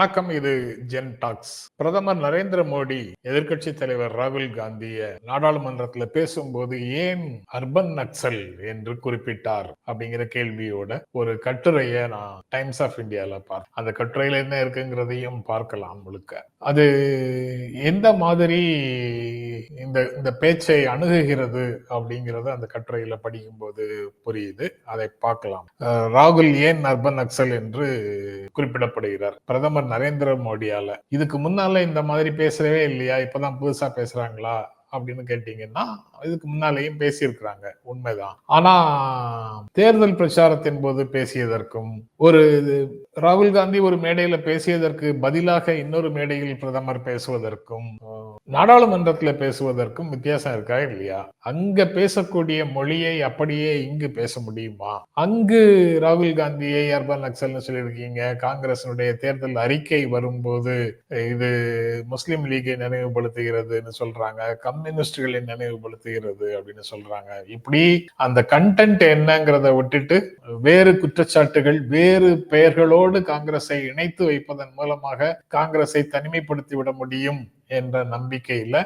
வணக்கம் இது gen tax. பிரதமர் நரேந்திர மோடி எதிர்கட்சி தலைவர் ராகுல் காந்திய நாடாளுமன்றத்துல பேசும்போது ஏன் அர்பன் நக்சல் என்று குறிப்பிட்டார் அப்படிங்கிற கேள்வியோட ஒரு கட்டுரைய நான் டைம்ஸ் ஆஃப் இந்தியால பார்த்தேன் அந்த கட்டுரையில என்ன இருக்குங்கிறதையும் பார்க்கலாம் முழுக்க. அது எந்த மாதிரி இந்த இந்த பேச்சை அணுகுகிறது அப்படிங்கறது அந்த கட்டுரையில படிக்கும்போது புரியுது. அதை பார்க்கலாம். ராகுல் ஏன் அர்பன் நக்சல் என்று குறிப்பிடப்படுகிறார். பிரதமர் நரேந்திர மோடியால. இதுக்கு முன்னால இந்த மாதிரி பேசவே இல்லையா? இப்பதான் புதுசா பேசுறாங்களா? அப்படின்னு கேட்டீங்கன்னா இதுக்கு முன்னாலேயும் பேசியிருக்கிறாங்க. உண்மைதான். ஆனா தேர்தல் பிரச்சாரத்தின் போது பேசியதற்கும் ஒரு ராகுல் காந்தி ஒரு மேடையில பேசியதற்கு பதிலாக இன்னொரு மேடையில் பிரதமர் பேசுவதற்கும் நாடாளுமன்றத்தில் பேசுவதற்கும் வித்தியாசம் இருக்கா இல்லையா? அங்க பேசக்கூடிய மொழியை அப்படியே இங்கு பேச முடியுமா? அங்கு ராகுல் காந்தியை அர்பன் நக்சல்னு சொல்லியிருக்கீங்க. காங்கிரசினுடைய தேர்தல் அறிக்கை வரும்போது இது முஸ்லிம் லீகை நினைவுபடுத்துகிறதுன்னு சொல்றாங்க. கம்யூனிஸ்டுகளை நினைவுபடுத்துகிறது அப்படின்னு சொல்றாங்க. இப்படி அந்த கண்டென்ட் என்னங்கிறத விட்டுட்டு வேறு குற்றச்சாட்டுகள் வேறு பெயர்களோடு காங்கிரஸை இணைத்து வைப்பதன் மூலமாக காங்கிரஸை தனிமைப்படுத்தி விட முடியும். என்ற நம்பிக்கையில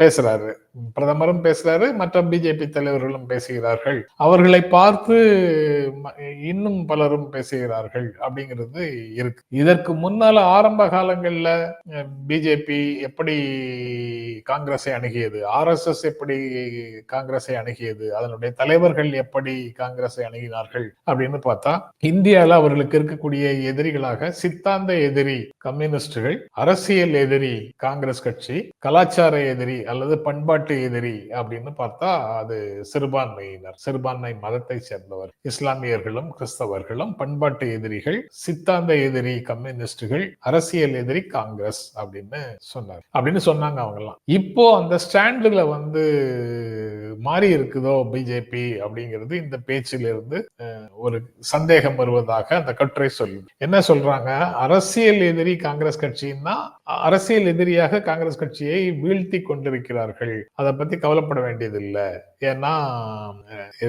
பேசுறாரு. பிரதமரும் பேசுறாரு மற்ற பிஜேபி தலைவர்களும் பேசுகிறார்கள். அவர்களை பார்த்து இன்னும் பலரும் பேசுகிறார்கள் அப்படிங்கிறது இருக்கு. இதற்கு முன்னால ஆரம்ப காலங்கள்ல பிஜேபி எப்படி காங்கிரஸை அணுகியது? ஆர் எஸ் எஸ் எப்படி காங்கிரஸை அணுகியது? அதனுடைய தலைவர்கள் எப்படி காங்கிரஸை அணுகினார்கள் அப்படின்னு பார்த்தா இந்தியாவில் அவர்களுக்கு இருக்கக்கூடிய எதிரிகளாக சித்தாந்த எதிரி கம்யூனிஸ்டுகள் அரசியல் எதிரி காங்கிரஸ் கட்சி கலாச்சார எதிரி அல்லது பண்பாட்டு எதிரி அப்படின்னு பார்த்தா அது சிறுபான்மையினர் சிறுபான்மை மதத்தை சேர்ந்தவர். இஸ்லாமியர்களும் கிறிஸ்தவர்களும் பண்பாட்டு எதிரிகள் சித்தாந்த எதிரி கம்யூனிஸ்டுகள் அரசியல் எதிரி காங்கிரஸ் அப்படின்னு சொன்னார் அப்படின்னு சொன்னாங்க அவங்க எல்லாம் இப்போ அந்த ஸ்டாண்டுல வந்து மாறி இருக்குதோ பிஜேபி அப்படிங்கிறது இந்த பேச்சிலிருந்து ஒரு சந்தேகம் வருவதாக அந்த கட்டுரை சொல்லுது. என்ன சொல்றாங்க? அரசியல் எதிரி காங்கிரஸ் கட்சின்னா அரசியல் எதிரியாக காங்கிரஸ் கட்சியை வீழ்த்தி கொண்டிருக்கிறார்கள். அதை பத்தி கவலைப்பட வேண்டியதில்லை. ஏன்னா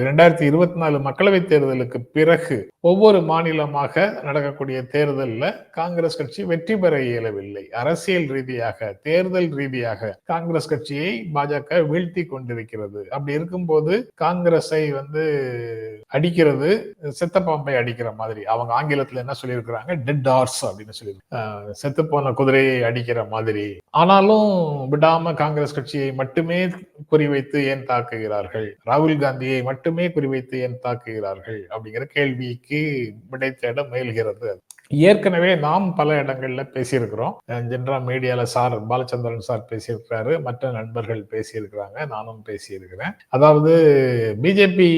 இரண்டாயிரத்தி இருபத்தி நாலு மக்களவை தேர்தலுக்கு பிறகு ஒவ்வொரு மாநிலமாக நடக்கக்கூடிய தேர்தலில் காங்கிரஸ் கட்சி வெற்றி பெற இயலவில்லை. அரசியல் ரீதியாக தேர்தல் ரீதியாக காங்கிரஸ் கட்சியை பாஜக வீழ்த்தி கொண்டிருக்கிறது. அப்படி இருக்கும்போது காங்கிரஸை வந்து அடிக்கிறது செத்த பாம்பை அடிக்கிற மாதிரி. அவங்க ஆங்கிலத்துல என்ன சொல்லியிருக்கிறாங்க? டெட் ஆர்ஸ் அப்படின்னு சொல்லி செத்து போன குதிரையை அடிக்கிற மாதிரி. ஆனாலும் விடாம காங்கிரஸ் கட்சியை மட்டுமே குறிவைத்து ஏன் தாக்குகிறார்கள்? ராகுல் காந்தியை மட்டுமே குறிவைத்து ஏன் தாக்குகிறார்கள்? அப்படிங்கிற கேள்விக்கு விடை தேட முயல்கிறது ஏற்கனவே நாம் பல இடங்கள்ல பேசியிருக்கிறோம். ஜென்ரல் மீடியால சார் பாலச்சந்திரன் சார் பேசியிருக்கிறாரு. மற்ற நண்பர்கள் பேசியிருக்கிறாங்க. நானும் பேசியிருக்கிறேன். அதாவது பிஜேபி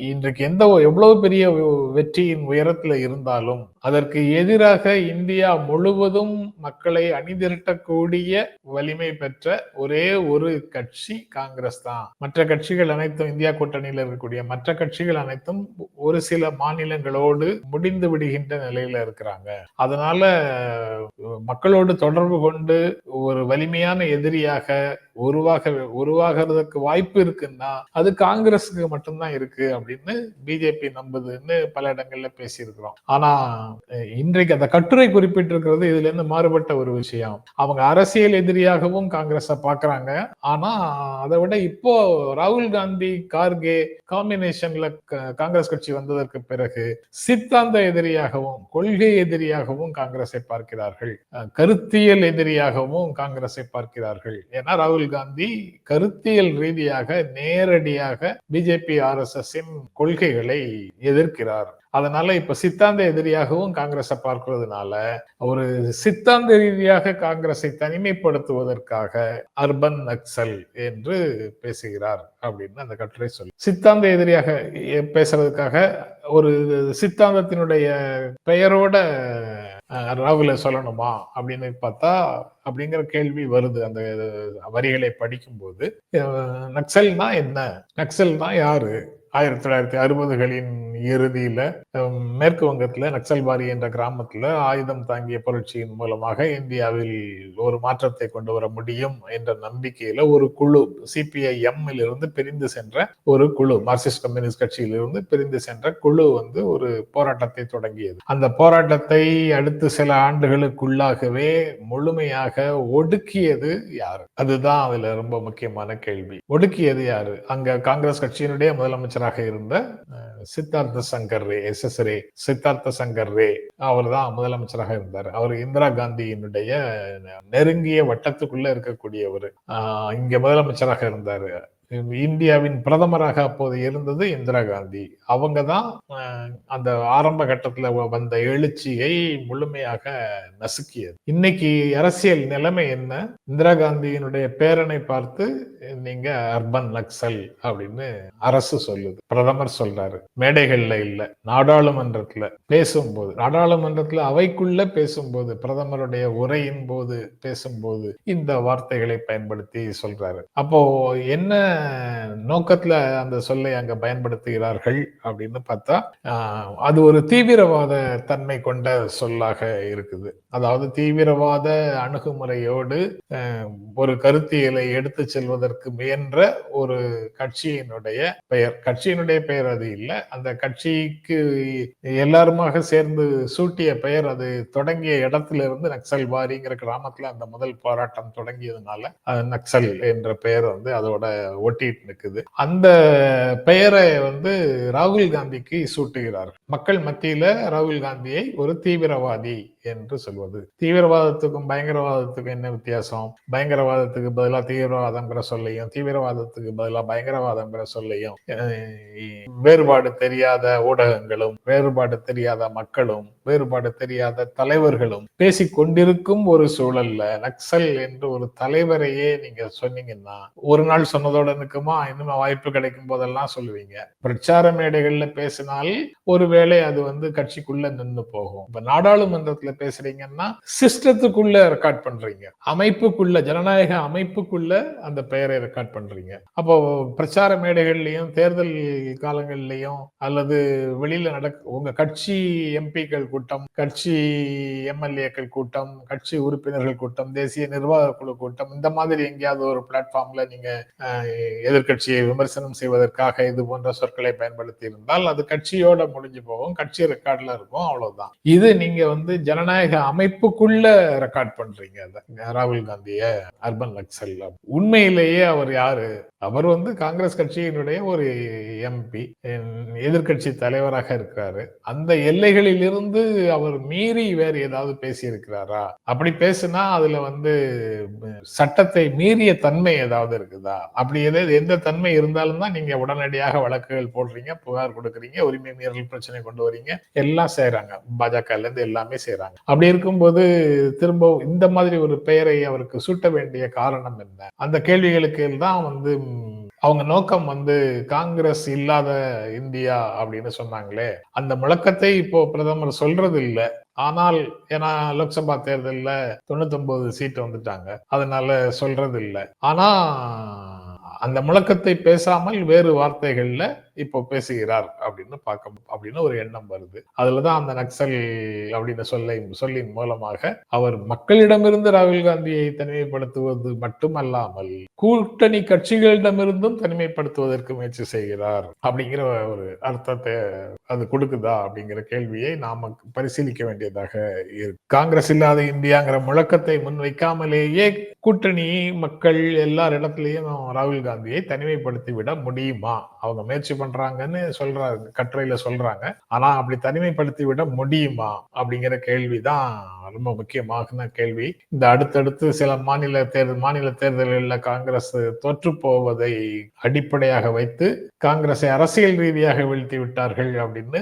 இன்றைக்கு எந்த எவ்வளவு பெரிய வெற்றியின் உயரத்துல இருந்தாலும் அதற்கு எதிராக இந்தியா முழுவதும் மக்களை அணிதிரட்டக்கூடிய வலிமை பெற்ற ஒரே ஒரு கட்சி காங்கிரஸ் தான். மற்ற கட்சிகள் அனைத்தும் இந்தியா கூட்டணியில் இருக்கக்கூடிய மற்ற கட்சிகள் அனைத்தும் ஒரு சில மாநிலங்களோடு முடிந்து விடுகின்ற நிலையில இருக்கிறாங்க. அதனால மக்களோடு தொடர்பு கொண்டு ஒரு வலிமையான எதிரியாக உருவாக உருவாகிறதுக்கு வாய்ப்பு இருக்குன்னா அது காங்கிரஸுக்கு மட்டும்தான் இருக்கு அப்படின்னு பிஜேபி நம்புதுன்னு பல இடங்கள்ல பேசியிருக்கிறோம். ஆனா இன்றைக்கு அந்த கட்டுரை குறிப்பிட்டிருக்கிறது இதுல இருந்து மாறுபட்ட ஒரு விஷயம். அவங்க அரசியல் எதிரியாகவும் காங்கிரஸ பாக்குறாங்க. ஆனா அதை விட இப்போ ராகுல் காந்தி கார்கே காம்பினேஷன்ல காங்கிரஸ் கட்சி வந்ததற்கு பிறகு சித்தாந்த எதிரியாகவும் கொள்கை எதிரியாகவும் காங்கிரஸை பார்க்கிறார்கள். கருத்தியல் எதிரியாகவும் காங்கிரஸை பார்க்கிறார்கள். ஏன்னா ராகுல் காந்தி கருத்தியல் ரீதியாக நேரடியாக பிஜேபி ஆர் எஸ் எஸ் கொள்கைகளை எதிர்க்கிறார். அதனால இப்ப சித்தாந்த எதிரியாகவும் காங்கிரஸை பார்க்கிறதுனால ஒரு சித்தாந்த ரீதியாக காங்கிரஸை தனிமைப்படுத்துவதற்காக அர்பன் நக்சல் என்று பேசுகிறார் அப்படின்னு அந்த கட்டுரை சொல்லி. சித்தாந்த எதிரியாக பேசுறதுக்காக ஒரு சித்தாந்தத்தினுடைய பெயரோட ராகுல சொல்லணுமா அப்படின்னு பார்த்தா அப்படிங்கிற கேள்வி வருது. அந்த வரிகளை படிக்கும்போது நக்சல்னா என்ன? நக்சல்னா யாரு? ஆயிரத்தி தொள்ளாயிரத்தி அறுபதுகளின் இறுதியில மேற்கு வங்கத்துல நக்சல்பாரி என்ற கிராமத்துல ஆயுதம் தாங்கிய புரட்சியின் மூலமாக இந்தியாவில் ஒரு மாற்றத்தை கொண்டு வர முடியும் என்ற நம்பிக்கையில ஒரு குழு சிபிஐஎம் இருந்து பிரிந்து சென்ற ஒரு குழு மார்க்சிஸ்ட் கம்யூனிஸ்ட் கட்சியிலிருந்து பிரிந்து சென்ற குழு வந்து ஒரு போராட்டத்தை தொடங்கியது. அந்த போராட்டத்தை அடுத்து சில ஆண்டுகளுக்குள்ளாகவே முழுமையாக ஒடுக்கியது யாரு? அதுதான் அதுல ரொம்ப முக்கியமான கேள்வி. ஒடுக்கியது யாரு? அங்க காங்கிரஸ் கட்சியினுடைய முதலமைச்சராக இருந்த சித்தார்த்த சங்கர் ரே எஸ் எஸ் ரே சித்தார்த்த சங்கர் ரே அவர் தான் முதலமைச்சராக இருந்தார். அவர் இந்திரா காந்தியினுடைய நெருங்கிய வட்டத்துக்குள்ள இருக்கக்கூடியவர். இங்க முதலமைச்சராக இருந்தாரு. இந்தியாவின் பிரதமராக அப்போது இருந்தது இந்திரா காந்தி. அவங்க தான் அந்த ஆரம்ப கட்டத்தில் வந்த எழுச்சியை முழுமையாக நசுக்கியது. இன்னைக்கு அரசியல் நிலைமை என்ன? இந்திரா காந்தியினுடைய பேரனை பார்த்து நீங்க அர்பன் நக்சல் அப்படின்னு அரசு சொல்லுது. பிரதமர் சொல்றாரு. மேடைகள்ல இல்ல நாடாளுமன்றத்துல பேசும்போது நாடாளுமன்றத்துல அவைக்குள்ள பேசும்போது பிரதமருடைய உரையின் போது பேசும்போது இந்த வார்த்தைகளை பயன்படுத்தி சொல்றாரு. அப்போ என்ன நோக்கத்துல அந்த சொல்லை அங்க பயன்படுத்துகிறார்கள் அப்படின்னு பார்த்தா அது ஒரு தீவிரவாத தன்மை கொண்ட சொல்லாக இருக்குது. அதாவது தீவிரவாத அணுகுமுறையோடு ஒரு கருத்தியலை எடுத்து செல்வதற்கு முயன்ற ஒரு கட்சியினுடைய பெயர். கட்சியினுடைய பெயர் அது இல்லை. அந்த கட்சிக்கு எல்லாருமாக சேர்ந்து சூட்டிய பெயர் அது. தொடங்கிய இடத்துல இருந்து நக்சல் வாரிங்கிற கிராமத்துல அந்த முதல் போராட்டம் தொடங்கியதுனால நக்சல் என்ற பெயர் வந்து அதோட ஒட்டிட்டு நிற்குது அந்த பெயரை வந்து ராகுல் காந்திக்கு சூட்டுகிறார் மக்கள் மத்தியில ராகுல் காந்தியை ஒரு தீவிரவாதி என்று சொல்வது. தீவிரவாதத்துக்கும் பயங்கரவாதத்துக்கும் என்ன வித்தியாசம்? பயங்கரவாதத்துக்கு பதிலாக தீவிரவாதம்ங்கிற சொல்லையும் தீவிரவாதத்துக்கு பதிலாக பயங்கரவாதம்ங்கிற சொல்லையும் வேறுபாடு தெரியாத ஊடகங்களும் வேறுபாடு தெரியாத மக்களும் வேறுபாடு தெரியாத தலைவர்களும் பேசி கொண்டிருக்கும் ஒரு சூழல்ல நக்சல் என்று ஒரு தலைவரையே நீங்க சொன்னீங்கன்னா ஒரு நாள் சொன்னதோட நிற்குமா? இன்னும் வாய்ப்பு கிடைக்கும் போதெல்லாம் சொல்லுவீங்க. பிரச்சார மேடைகள்ல பேசினால் ஒருவேளை அது வந்து கட்சிக்குள்ள நின்று போகும். இப்ப நாடாளுமன்றத்துல பேசுறீங்கன்னா சிஸ்டத்துக்குள்ள ரெக்கார்ட் பண்றீங்க. அமைப்புக்குள்ள ஜனநாயக அமைப்புக்குள்ள அந்த பெயரை ரெக்கார்ட் பண்றீங்க. அப்போ பிரச்சார மேடைகள்லயும் தேர்தல் காலங்கள்லயும் அல்லது வெளியில நடக்க உங்க கட்சி எம்பிக்கள் கூட்டம் கட்சி எம்எல்ஏக்கள் கூட்டம் கட்சி உறுப்பினர்கள் கூட்டம் தேசிய நிர்வாக குழு கூட்டம் இந்த மாதிரி எங்கேயாவது ஒரு பிளாட்ஃபார்ம்ல நீங்க எதிர்கட்சியை விமர்சனம் செய்வதற்காக இது போன்ற சொற்களை பயன்படுத்தி இருந்தால் அது கட்சியோட முடிஞ்சு போகும் கட்சி ரெக்கார்ட்ல இருக்கும் அவ்வளவுதான். இது நீங்க வந்து ஜன ஜனநாயக அமைப்புக்குள்ள ரெக்கார்ட் பண்றீங்க ராகுல் காந்திய அர்பன் நக்சல். உண்மையிலேயே அவர் யாரு? அவர் வந்து காங்கிரஸ் கட்சியினுடைய ஒரு எம்பி எதிர்கட்சி தலைவராக இருக்கிறாரு. அந்த எல்லைகளில் இருந்து அவர் மீறி வேறு ஏதாவது பேசி இருக்கிறாரா அப்படி பேசுனா அதுல வந்து சட்டத்தை மீறிய தன்மை ஏதாவது இருக்குதா? அப்படி எதாவது எந்த தன்மை இருந்தாலும் தான் நீங்க உடனடியாக வழக்குகள் போடுறீங்க புகார் கொடுக்குறீங்க உரிமை மீறல் பிரச்சனை கொண்டு வரீங்க. எல்லாம் செய்யறாங்க பாஜக இருந்து எல்லாமே செய்யறாங்க அப்படி இருக்கும்போது திரும்ப இந்த மாதிரி ஒரு பெயரை அவருக்கு சூட்ட வேண்டிய காரணம் என்ன? அந்த கேள்விகளுக்கு தான் வந்து அவங்க நோக்கம் வந்து காங்கிரஸ் இல்லாத இந்தியா அப்படின்னு சொன்னாங்களே. அந்த முழக்கத்தை இப்போ பிரதமர் சொல்றது இல்லை ஆனால் ஏன்னா லோக்சபா தேர்தலில் தொண்ணூத்தி ஒன்பது சீட் வந்துட்டாங்க. அதனால சொல்றது இல்லை ஆனா அந்த முழக்கத்தை பேசாமல் வேறு வார்த்தைகள்ல இப்போ பேசுகிறார் அப்படின்னு பார்க்க அப்படின்னு ஒரு எண்ணம் வருது. அதுலதான் அந்த நக்சல் அப்படின்னு சொல்லை சொல்லின் மூலமாக அவர் மக்களிடமிருந்து ராகுல் காந்தியை தனிமைப்படுத்துவது மட்டுமல்லாமல் கூட்டணி கட்சிகளிடமிருந்தும் தனிமைப்படுத்துவதற்கு முயற்சி செய்கிறார் அப்படிங்கிற ஒரு அர்த்தத்தை அது கொடுக்குதா அப்படிங்கிற கேள்வியை நாம பரிசீலிக்க வேண்டியதாக இருக்கு. காங்கிரஸ் இல்லாத இந்தியாங்கிற முழக்கத்தை முன்வைக்காமலேயே கூட்டணி மக்கள் எல்லார் இடத்துலயும் ராகுல் காந்தியை தனிமைப்படுத்தி விட முடியுமா? அவங்க முயற்சி பண்றாங்கன்னு சொல்றாங்க கட்டுரையில சொல்றாங்க. ஆனா அப்படி தனிமைப்படுத்தி விட முடியுமா? அப்படிங்கிற கேள்விதான் ரொம்ப முக்கியமான கேள்வி. இந்த அடுத்தடுத்து சில மாநில தேர்தல் மாநில தேர்தலில் காங்கிரஸ் தோற்று போவதை அடிப்படையாக வைத்து காங்கிரஸை அரசியல் ரீதியாக வீழ்த்தி விட்டார்கள் அப்படின்னு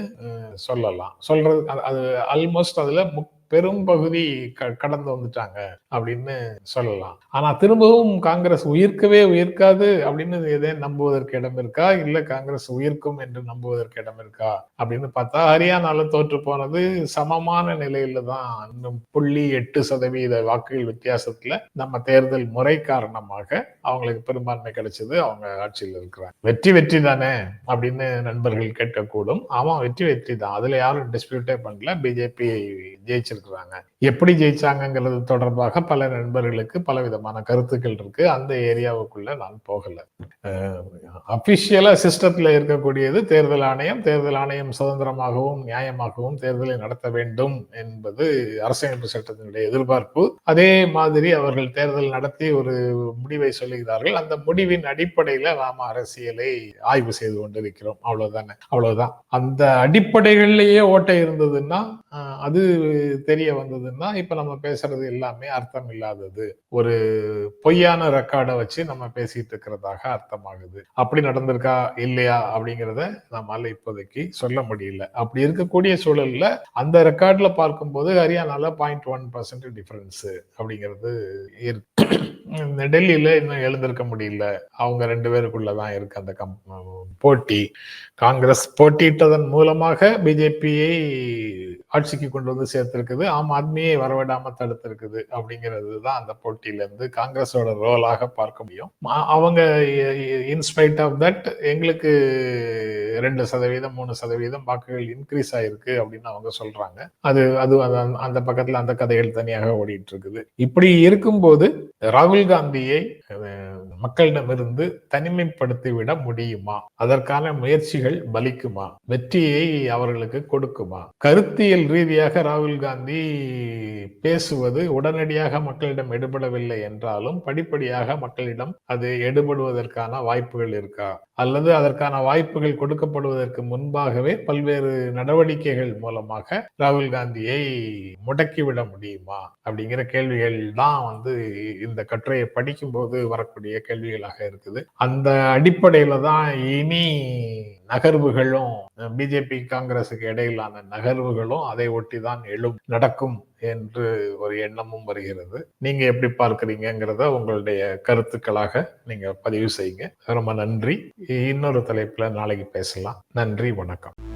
சொல்லலாம். சொல்றது அது ஆல்மோஸ்ட் அதுல பெரும்பகுதி க கடந்து வந்துட்டாங்க அப்படின்னு சொல்லலாம். ஆனா திரும்பவும் காங்கிரஸ் உயிர்க்கவே உயிர்க்காது அப்படின்னு எதே நம்புவதற்கு இடம் இருக்கா? இல்ல காங்கிரஸ் உயிர்க்கும் என்று நம்புவதற்கு இடம் இருக்கா? அப்படின்னு பார்த்தா ஹரியானால தோற்று போனது சமமான நிலையில தான். இன்னும் புள்ளி எட்டு சதவீத வாக்குகள் வித்தியாசத்துல நம்ம தேர்தல் முறை காரணமாக அவங்களுக்கு பெரும்பான்மை கிடைச்சது அவங்க ஆட்சியில் இருக்கிறாங்க. வெற்றி வெற்றி தானே அப்படின்னு நண்பர்கள் கேட்கக்கூடும். ஆமா வெற்றி வெற்றி தான். அதுல யாரும் டிஸ்பியூட்டே பண்ணல. பிஜேபி ஜெயிச்சிருக்கிறாங்க எப்படி ஜெயிச்சாங்கிறது தொடர்பாக பல நண்பர்களுக்கு பல விதமான கருத்துக்கள் இருக்கு. அந்த ஏரியாவுக்குள்ள நான் போகல. அபிஷியலா சிஸ்டத்துல இருக்கக்கூடியது தேர்தல் ஆணையம். தேர்தல் ஆணையம் சுதந்திரமாகவும் நியாயமாகவும் தேர்தலை நடத்த வேண்டும் என்பது அரசியலமைப்பு சட்டத்தினுடைய எதிர்பார்ப்பு. அதே மாதிரி அவர்கள் தேர்தல் நடத்தி ஒரு முடிவை சொல்லுகிறார்கள். அந்த முடிவின் அடிப்படையில நாம அரசியலை ஆய்வு செய்து கொண்டிருக்கிறோம். அவ்வளவுதானே. அவ்வளவுதான். அந்த அடிப்படைகள்லயே ஓட்டை இருந்ததுன்னா அது தெரிய வந்ததுன்னா இப்ப நம்ம பேசுறது எல்லாமே அர்த்தம் இல்லாதது ஒரு பொய்யான ரெக்கார்டை வச்சு நம்ம பேசிட்டு இருக்கிறதாக அர்த்தமாகுது. அப்படி நடந்திருக்கா இல்லையா அப்படிங்கிறத நம்மால இப்போதைக்கு சொல்ல முடியல. அப்படி இருக்கக்கூடிய சூழல்ல அந்த ரெக்கார்ட்ல பார்க்கும்போது ஹரியானால பாயிண்ட் ஒன் பர்சன்ட் டிஃபரன்ஸ் அப்படிங்கிறது டெல்லியில இன்னும் எழுந்திருக்க முடியல. அவங்க ரெண்டு பேருக்குள்ளதான் இருக்கு அந்த கம் போட்டி. காங்கிரஸ் போட்டியிட்டதன் மூலமாக பிஜேபியை ஆட்சிக்கு கொண்டு வந்து சேர்த்திருக்குது. ஆம் ஆத்மியை வரவிடாம தடுத்திருக்குது அப்படிங்கிறது தான் அந்த போட்டியிலேருந்து காங்கிரஸோட ரோலாக பார்க்க முடியும். அவங்க இன்ஸ்பைட் ஆஃப் தட் எங்களுக்கு ரெண்டு சதவீதம் மூணு சதவீதம் வாக்குகள் இன்க்ரீஸ் ஆயிருக்கு அப்படின்னு அவங்க சொல்றாங்க. அது அது அந்த பக்கத்துல அந்த கதைகள் தனியாக ஓடிட்டு இருக்குது. இப்படி இருக்கும்போது ராகுல் காந்தியை மக்களிடமிருந்து தனிமைப்படுத்தி விட முடியுமா? அதற்கான முயற்சிகள் பலிக்குமா? வெற்றியை அவர்களுக்கு கொடுக்குமா? கருத்தியல் ரீதியாக ராகுல் காந்தி பேசுவது உடனடியாக மக்களிடம் எடுபடவில்லை என்றாலும் படிப்படியாக மக்களிடம் அது எடுபடுவதற்கான வாய்ப்புகள் இருக்கா? அல்லது அதற்கான வாய்ப்புகள் கொடுக்கப்படுவதற்கு முன்பாகவே பல்வேறு நடவடிக்கைகள் மூலமாக ராகுல் காந்தியை முடக்கிவிட முடியுமா? அப்படிங்கிற கேள்விகள் தான் வந்து இந்த கட்டுரையை படிக்கும்போது வரக்கூடிய கேள்விகளாக இருக்குது. அந்த அடிப்படையில தான் இனி நகர்வுகளும் பிஜேபி காங்கிரசுக்கு இடையிலான நகர்வுகளும் அதை ஒட்டி தான் எழும் நடக்கும் என்று ஒரு எண்ணமும் வருகிறது. நீங்க எப்படி பார்க்குறீங்கிறத உங்களுடைய கருத்துக்களாக நீங்க பதிவு செய்யுங்க. ரொம்ப நன்றி. இன்னொரு தலைப்புல நாளைக்கு பேசலாம். நன்றி வணக்கம்.